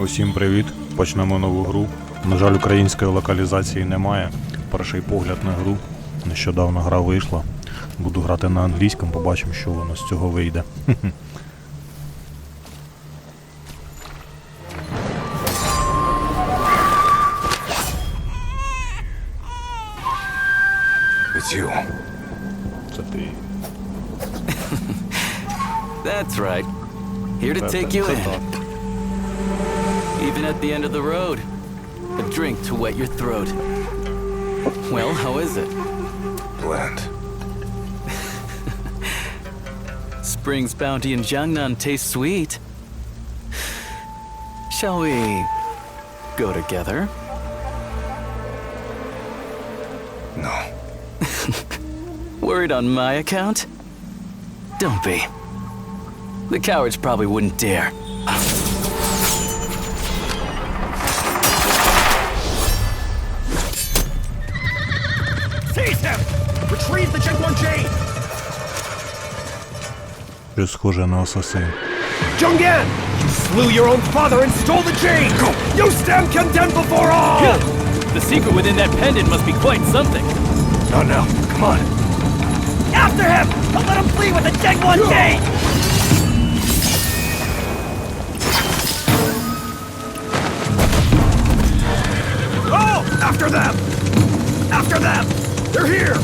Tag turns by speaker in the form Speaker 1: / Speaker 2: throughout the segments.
Speaker 1: Усім привіт! Почнемо нову гру. На жаль, української локалізації немає. Перший погляд на гру. Нещодавно гра вийшла. Буду грати на англійському, побачимо, що воно з цього вийде.
Speaker 2: to wet your throat. Well, how is it?
Speaker 3: Bland.
Speaker 2: Spring's bounty in Jiangnan tastes sweet. Shall we go together?
Speaker 3: No.
Speaker 2: Worried on my account? Don't be. The cowards probably wouldn't dare.
Speaker 1: Щось схоже на асасин.
Speaker 4: Jungyan! You slew your own father and stole the chain! You stand condemned before all!
Speaker 2: The secret within that pendant must be quite something.
Speaker 4: Not now. Come on. After him! Don't let him flee with the Gen 1J! Oh! After them! After them! They're here!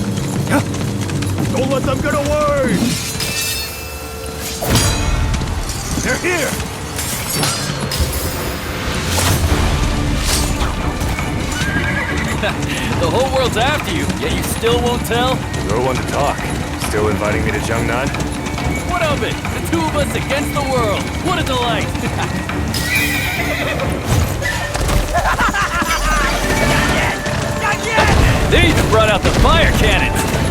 Speaker 4: Don't let them get away! They're here!
Speaker 2: The whole world's after you, yet you still won't tell?
Speaker 3: You're one to talk. Still inviting me to Jiangnan?
Speaker 2: What of it? The two of us against the world. What a delight! they even brought out the fire cannons.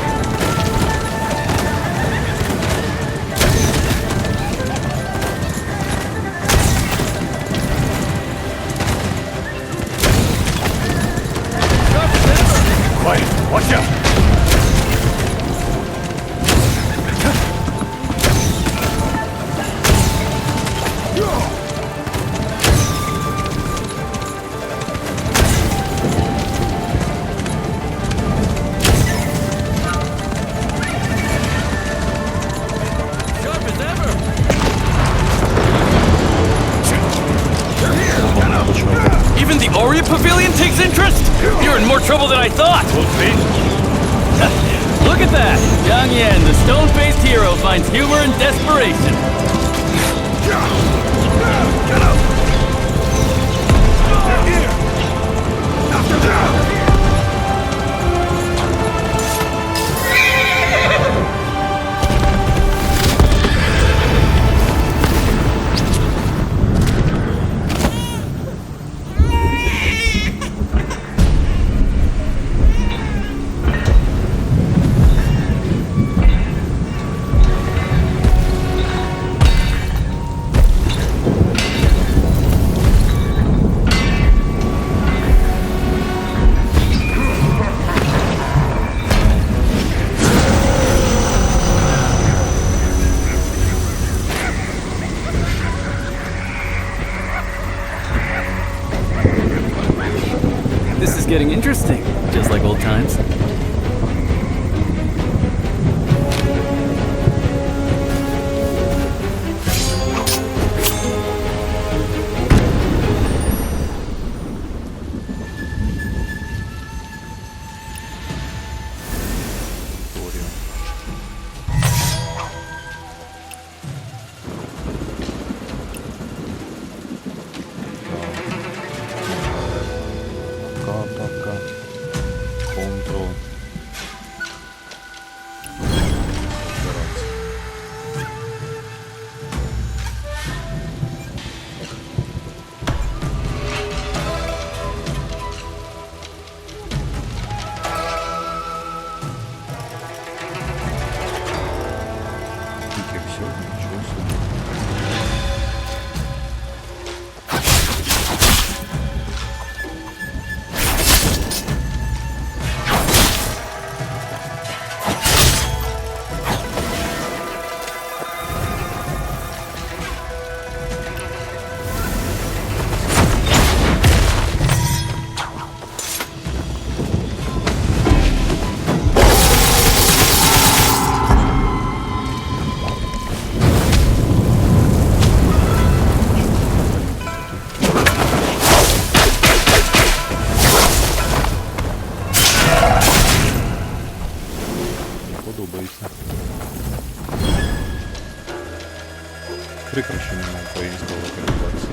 Speaker 2: Even the Orient Pavilion takes interest? You're in more trouble than I thought. Look at that! Yang Yan, the stone-faced hero, finds humor in desperation. This Прикро,
Speaker 1: що немає українського локалізації.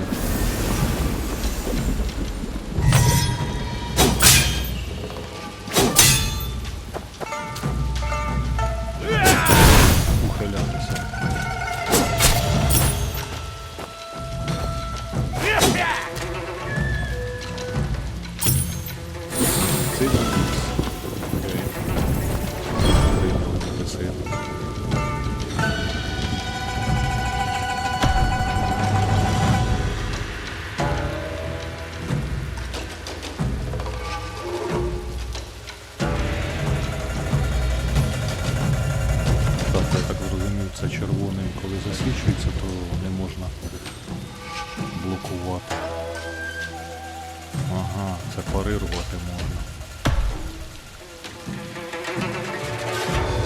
Speaker 1: Коли засвічується, то не можна блокувати. Ага, це парирувати можна.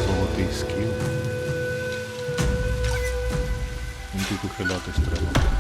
Speaker 1: Золотий скіл. Він тут ухилятись треба.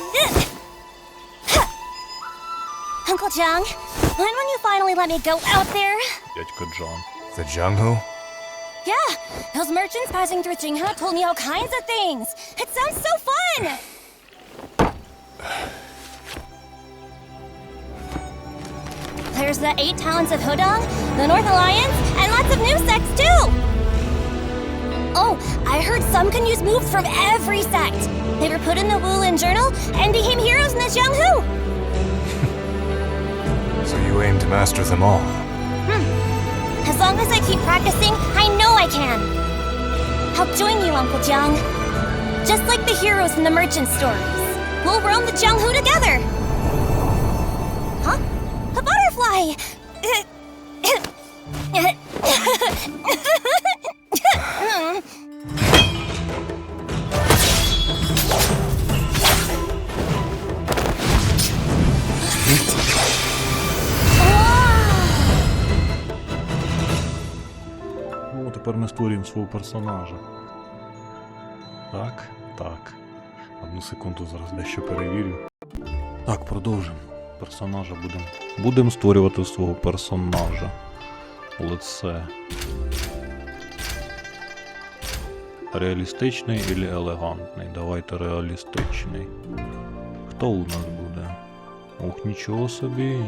Speaker 5: Uncle John, when will you finally let me go out there?
Speaker 1: Дядько Джон.
Speaker 3: The Jungho?
Speaker 5: Yeah, those merchants passing through Jingha told me all kinds of things. It sounds so fun! There's the eight talents of Hodong, the North Alliance, and lots of new sects too! Oh, I heard some can use moves from every sect. They were put in the Wu Wulin Journal and became heroes in the Jianghu.
Speaker 3: So you aim to master them all. Hmm.
Speaker 5: As long as I keep practicing, I know I can. I'll join you, Uncle Jiang. Just like the heroes in the merchant stories. We'll roam the Jianghu together. Huh? A butterfly!
Speaker 1: тепер ми створюємо свого персонажа. Так, так. Одну секунду зараз дещо перевірю. Так, продовжимо. Персонажа будемо. Будемо створювати свого персонажа. Лице. Реалістичний і елегантний. Давайте реалістичний. Хто у нас буде? Ух, нічого собі.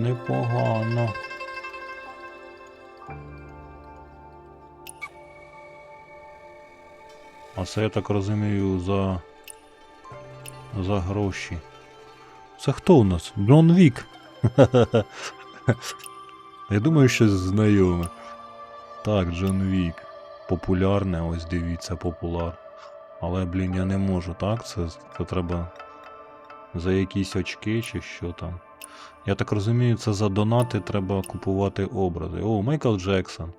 Speaker 1: Непогано. А це я так розумію за. за гроші. Це хто у нас? Джон Вік. Я думаю, щось знайоме. Так, Джон Вік. Популярне, ось дивіться, популяр. Але, блін, я не можу, так? Це, це треба за якісь очки чи що там. Я так розумію, це за донати треба купувати образи. О, Майкл Джексон.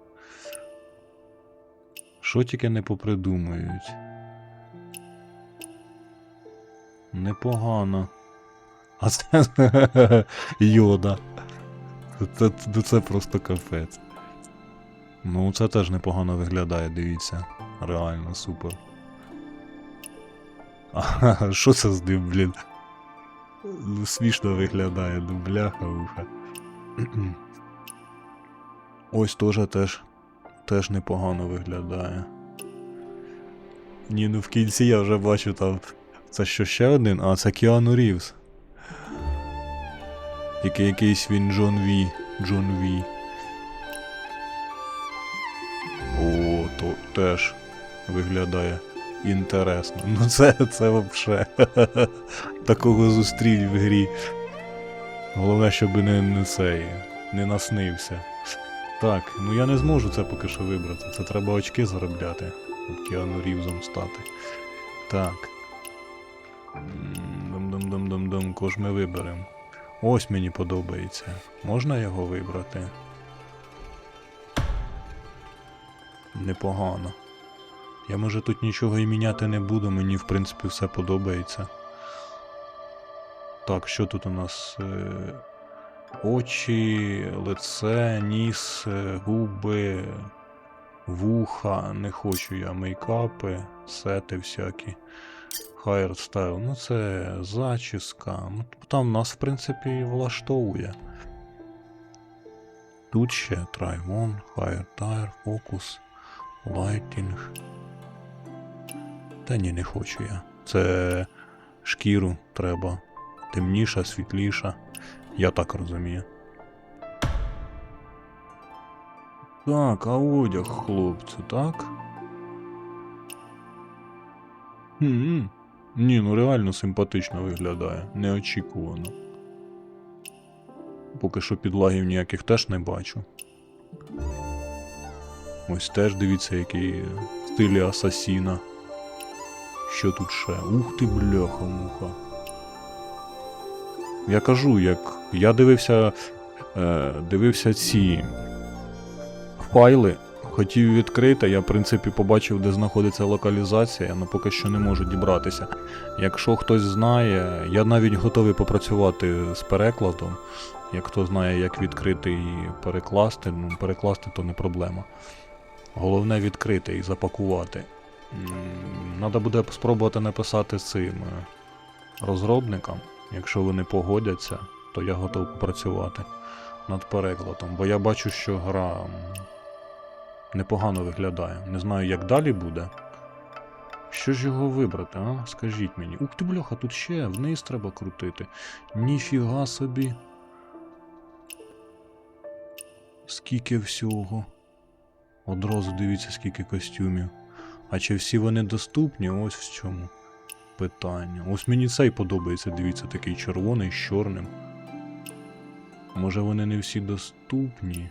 Speaker 1: Що тільки не попридумують. Непогано. А це Йода. Це, це, просто капець. Ну, це теж непогано виглядає, дивіться. Реально супер. А що це з ним, блін? Ну, смішно виглядає, ну бляха уха. Ось теж теж теж непогано виглядає. Ні, ну в кінці я вже бачу там. Це що ще один? А, це Кіану Рівз. Тільки якийсь він Джон Ві. Джон Ві. О, то теж виглядає інтересно. Ну це, це вообще. Такого зустріть в грі. Головне, щоб не, не цей, не наснився. Так, ну я не зможу це поки що вибрати. Це треба очки заробляти, щоб Кіану Рівзом стати. Так. Дум-дум-дум-дум-дум, кож ми виберемо. Ось мені подобається. Можна його вибрати? Непогано. Я може тут нічого і міняти не буду, мені в принципі все подобається. Так, що тут у нас? Е, Очі, лице, ніс, е, губи, вуха. Не хочу я мейкапи, сети всякі. Хайрстайл. Ну це зачіска. Ну, там нас, в принципі, влаштовує. Тут ще Fire Tire, Focus, Lighting. Та ні, не хочу я. Це шкіру треба. Темніша, світліша. Я так розумію. Так, а одяг, хлопці, так? Хм. Ні, ну реально симпатично виглядає. Неочікувано. Поки що підлагів ніяких теж не бачу. Ось теж дивіться, в стилі асасіна. Що тут ще? Ух ти, бляха муха. Я кажу, як. Я дивився. Е, дивився ці файли. Хотів відкрити, я в принципі побачив, де знаходиться локалізація, але поки що не можу дібратися. Якщо хтось знає, я навіть готовий попрацювати з перекладом. Як хто знає, як відкрити і перекласти, ну перекласти то не проблема. Головне відкрити і запакувати. Треба буде спробувати написати цим е, розробникам. Якщо вони погодяться, то я готов попрацювати над перекладом. Бо я бачу, що гра непогано виглядає. Не знаю, як далі буде. Що ж його вибрати, а? Скажіть мені. Ух ти, бляха, тут ще вниз треба крутити. Ніфіга собі. Скільки всього. Одразу дивіться, скільки костюмів. А чи всі вони доступні? Ось в чому питання. Ось мені цей подобається, дивіться, такий червоний з чорним. Може вони не всі доступні.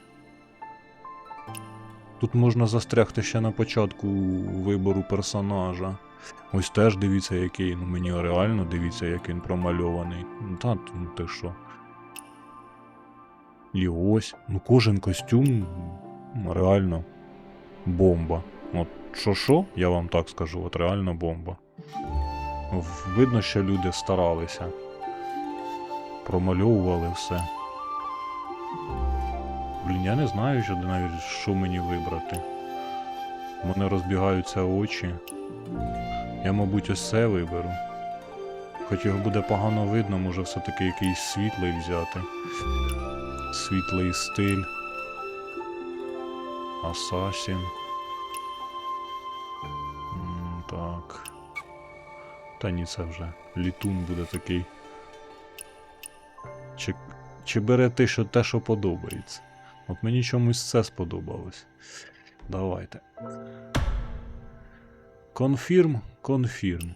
Speaker 1: Тут можна застрягти ще на початку вибору персонажа. Ось теж дивіться, який, ну мені реально дивіться, як він промальований. Ну та ну, ти що. І ось, ну кожен костюм реально бомба. От що, я вам так скажу, от реально бомба. Видно, що люди старалися. Промальовували все. Блін, я не знаю, що навіть що мені вибрати. У мене розбігаються очі. Я, мабуть, ось це виберу. Хоч його буде погано видно, може все-таки якийсь світлий взяти. Світлий стиль. Асасін. Та ні, це вже. Літун буде такий. Чи, чи бере те, що те, що подобається? От мені чомусь це сподобалось. Давайте. Конфірм, конфірм.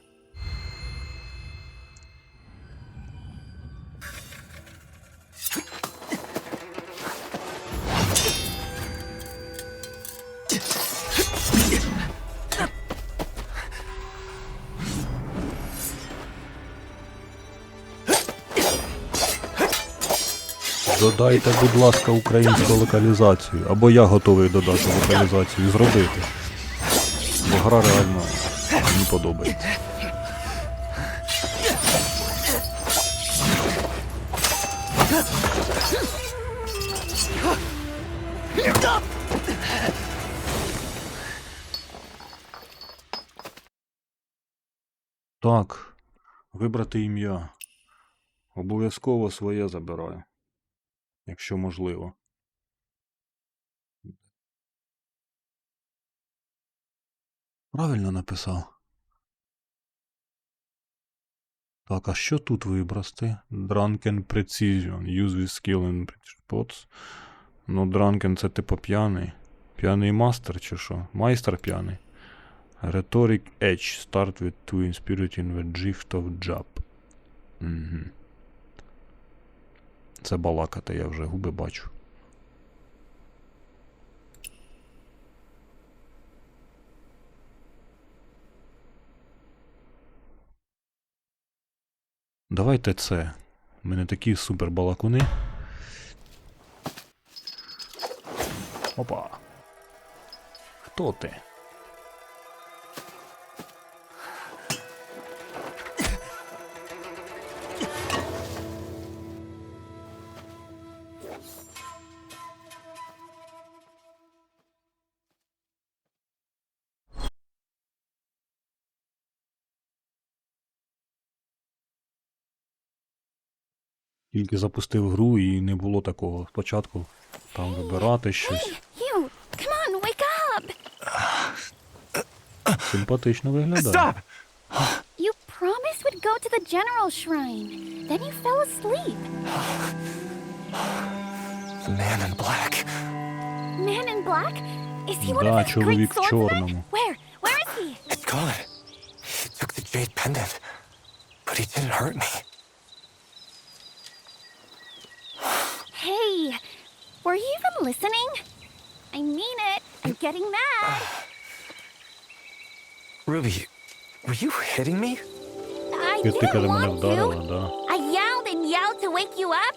Speaker 1: Додайте, будь ласка, українську локалізацію. Або я готовий додати локалізацію і зробити. Бо гра реально мені подобається. Так, вибрати ім'я. Обов'язково своє забираю якщо можливо. Правильно написав. Так, а що тут вибрати? Drunken Precision. Use with skill in spots. Ну, Drunken це типу п'яний. П'яний мастер чи що? Майстер п'яний. Rhetoric Edge. Start with two in spirit in the gift of job. Угу. Це балакати, я вже губи бачу. Давайте це. У мене такі супер балакуни. Опа. Хто ти? Тільки запустив гру і не було такого. Спочатку Там вибирати щось.
Speaker 6: Up!
Speaker 1: Симпатично виглядає.
Speaker 3: Stop!
Speaker 6: You promised we'd go to the general shrine. Then you fell asleep.
Speaker 3: The man in black.
Speaker 6: Man in black? Is he one
Speaker 1: Да,
Speaker 6: of those great
Speaker 1: чоловік в
Speaker 6: swordsmen?
Speaker 1: чорному.
Speaker 6: Where? Where is he?
Speaker 3: It's gone. He took the jade pendant, but he didn't hurt me.
Speaker 6: were you even listening? I mean it. I'm getting mad.
Speaker 3: Ruby, were you hitting me?
Speaker 6: I
Speaker 1: Ти, ти
Speaker 6: didn't
Speaker 1: каже, мене
Speaker 6: want
Speaker 1: вдарила,
Speaker 6: to.
Speaker 1: да.
Speaker 6: I yelled and yelled to wake you up,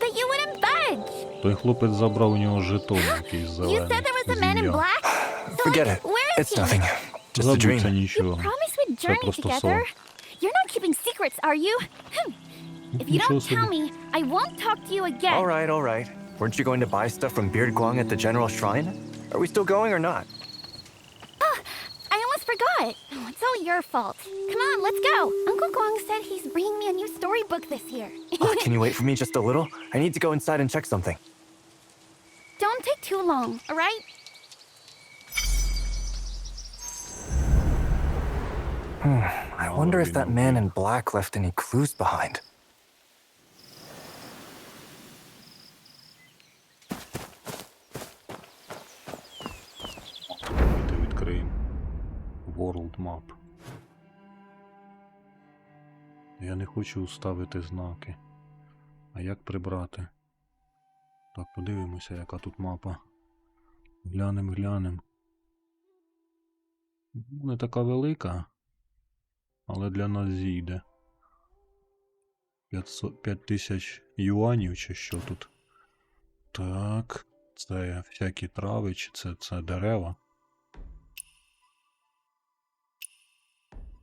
Speaker 6: but you wouldn't budge.
Speaker 1: Той хлопець забрав у нього жетон якийсь
Speaker 6: You
Speaker 1: зелений.
Speaker 6: said there was a
Speaker 1: з
Speaker 6: man in
Speaker 1: ім'ям.
Speaker 6: black? So,
Speaker 3: Forget
Speaker 6: like,
Speaker 3: it.
Speaker 6: Where is
Speaker 3: It's
Speaker 6: he?
Speaker 3: nothing. Just a
Speaker 1: Забудь це
Speaker 3: dream.
Speaker 6: You
Speaker 1: нічого.
Speaker 6: promised we'd
Speaker 1: Це
Speaker 6: journey
Speaker 1: просто
Speaker 6: together.
Speaker 1: сон.
Speaker 6: You're not keeping secrets, are you? Hm. If you
Speaker 1: Нічого
Speaker 6: don't tell
Speaker 1: собі.
Speaker 6: me, I won't talk to you again.
Speaker 3: All right, all right. Weren't you going to buy stuff from Beard Guang at the General Shrine? Are we still going or not?
Speaker 6: Oh, I almost forgot. Oh, it's all your fault. Come on, let's go. Uncle Guang said he's bringing me a new storybook this year.
Speaker 3: Uh, can you wait for me just a little? I need to go inside and check something.
Speaker 6: Don't take too long, all right?
Speaker 3: Hmm, I wonder if that man in black left any clues behind.
Speaker 1: World Map. Я не хочу ставити знаки. А як прибрати? Так, подивимося, яка тут мапа. Глянем, глянем. Не така велика, але для нас зійде. 500 5000 юанів чи що тут? Так, це всякі трави, чи це, це дерева.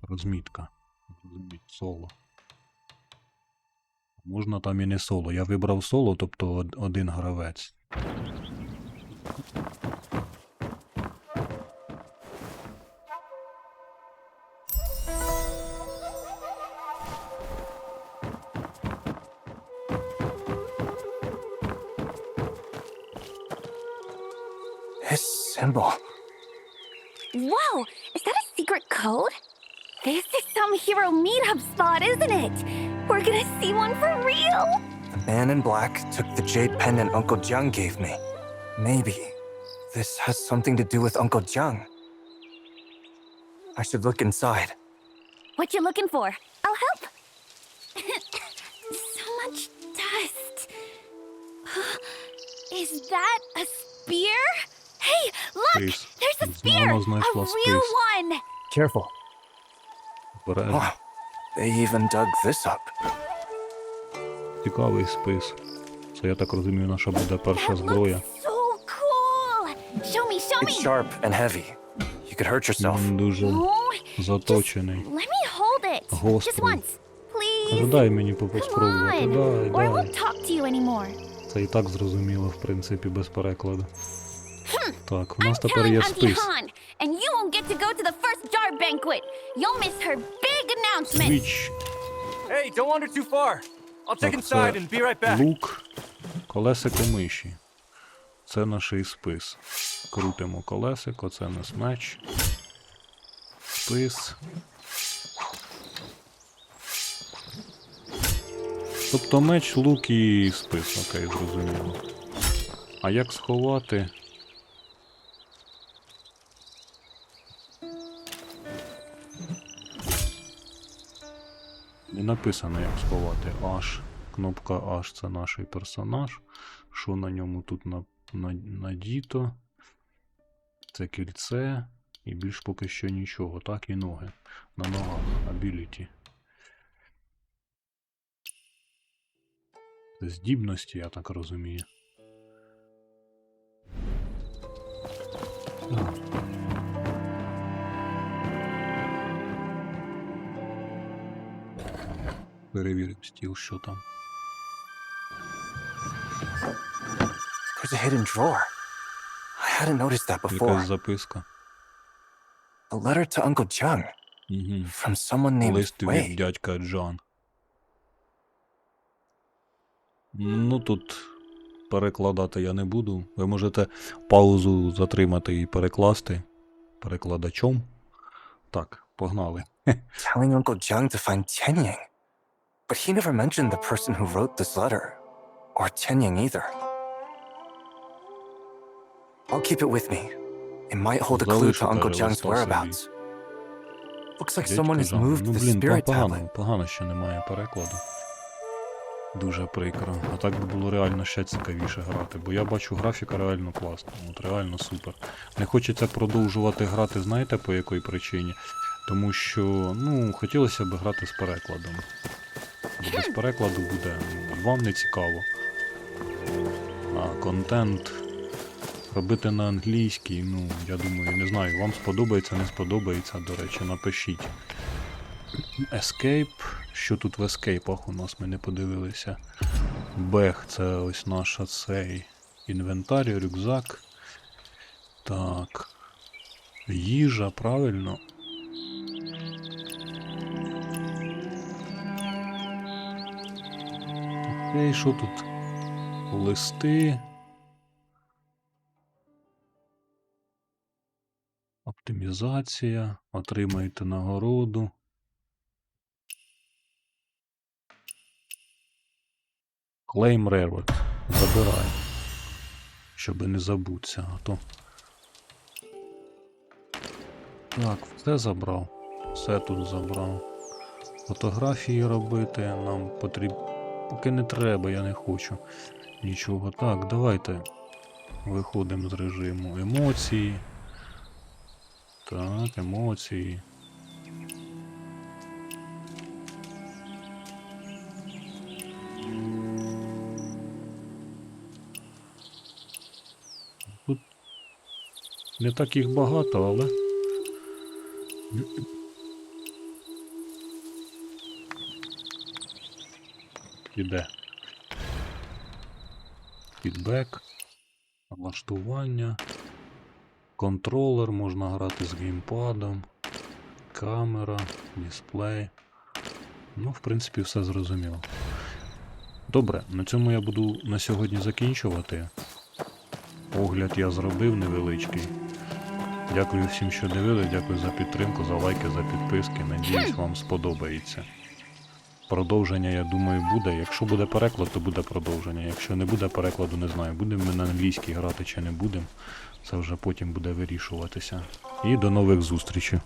Speaker 1: Розмітка. Соло. Можна там і не соло. Я вибрав соло, тобто один гравець.
Speaker 3: His symbol.
Speaker 6: Whoa, is that a secret code? This is some hero meetup spot, isn't it? We're gonna see one for real!
Speaker 3: The man in black took the jade pendant Uncle Jiang gave me. Maybe this has something to do with Uncle Jiang. I should look inside.
Speaker 6: What you looking for? I'll help. so much dust. Is that a spear? Hey, look!
Speaker 1: Please.
Speaker 6: There's a spear! A real one!
Speaker 3: Careful. Oh, they even dug this up.
Speaker 1: Цікавий спис. Це, я так розумію, наша буде перша зброя.
Speaker 6: so cool! Show me, show
Speaker 3: It's sharp and heavy. You could hurt yourself.
Speaker 1: Він дуже
Speaker 6: Oh,
Speaker 1: заточений.
Speaker 6: Let me hold it. Just
Speaker 1: Гострий.
Speaker 6: once, please.
Speaker 1: Кажу, дай мені
Speaker 6: Come on,
Speaker 1: Дай,
Speaker 6: or I
Speaker 1: дай.
Speaker 6: won't talk to you anymore.
Speaker 1: Це і так зрозуміло, в принципі, без перекладу. Так, у нас тепер є спис.
Speaker 6: And you won't get to go to the first jar banquet. You'll miss her big announcement.
Speaker 1: Свіч.
Speaker 3: Hey, don't wander too far. I'll check
Speaker 1: Так,
Speaker 3: inside
Speaker 1: це
Speaker 3: and be right back.
Speaker 1: лук, колесико миші. Це наш спис. Крутимо колесико, це наш меч. Спис. Тобто меч, лук і спис, окей, зрозуміло. А як сховати? Не написано, як сховати H. Кнопка H це наш персонаж. Що на ньому тут на, на, надіто? Це кільце. І більш поки що нічого. Так і ноги. На ногах. Ability. Здібності, я так розумію. Перевірив стіл, що там.
Speaker 3: There's a hidden drawer. I hadn't noticed that before.
Speaker 1: Якась записка.
Speaker 3: A letter to Uncle Jiang
Speaker 1: Угу.
Speaker 3: from someone named
Speaker 1: Лист від
Speaker 3: Wei.
Speaker 1: дядька Джон. Ну тут перекладати я не буду. Ви можете паузу затримати і перекласти перекладачом. Так, погнали.
Speaker 3: Telling Uncle Jiang to find Tianying. But he never mentioned the person who wrote this letter. Or Tianying either. I'll keep it with me. It might hold a clue to Uncle Jiang's whereabouts. Looks like someone has moved the spirit tablet.
Speaker 1: погано, що немає перекладу. Дуже прикро. А так би було реально ще цікавіше грати, бо я бачу графіка реально класна. От реально супер. Не хочеться продовжувати грати, знаєте по якій причині? Тому що, ну, хотілося б грати з перекладом. Бо без перекладу буде ну, і вам не цікаво. А контент робити на англійській, ну, я думаю, не знаю, вам сподобається, не сподобається, до речі, напишіть. Escape. Що тут в ескейпах у нас ми не подивилися. Бег це ось наша цей інвентар, рюкзак. Так. Їжа, правильно. Окей, що тут? Листи. Оптимізація. Отримаєте нагороду. Claim Reward. Забирай. Щоб не забутися, а то. Так, все забрав. Все тут забрав. Фотографії робити нам потрібно. Поки не треба, я не хочу нічого. Так, давайте виходимо з режиму емоції. Так, емоції. Тут не так їх багато, але. Іде. Фідбек. Налаштування. Контролер можна грати з геймпадом. Камера, дисплей. Ну, в принципі, все зрозуміло. Добре, на цьому я буду на сьогодні закінчувати. Огляд я зробив невеличкий. Дякую всім, що дивили, дякую за підтримку, за лайки, за підписки. Надіюсь, вам сподобається. Продовження, я думаю, буде. Якщо буде переклад, то буде продовження. Якщо не буде перекладу, не знаю, будемо ми на англійській грати чи не будемо. Це вже потім буде вирішуватися. І до нових зустрічей.